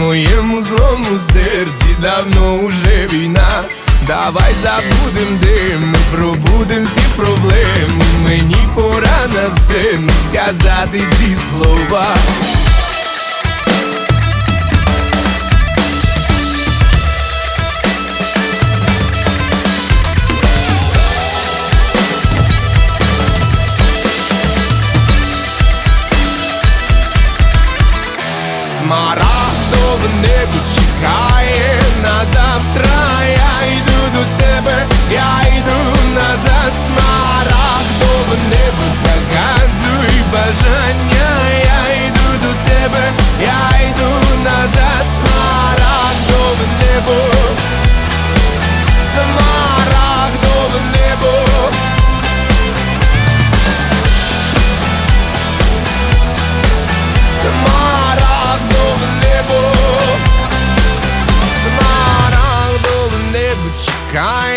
моєму злому серці давно уже війна. Давай забудем дим, пробудем всі проблеми. Мені пора на син сказати ці слова. Смарагдове небо чекає. На завтра, я йду до тебе, я йду назад, смарагдове небо загадуй бажання, я йду до тебе, я йду назад, смарагдове небо,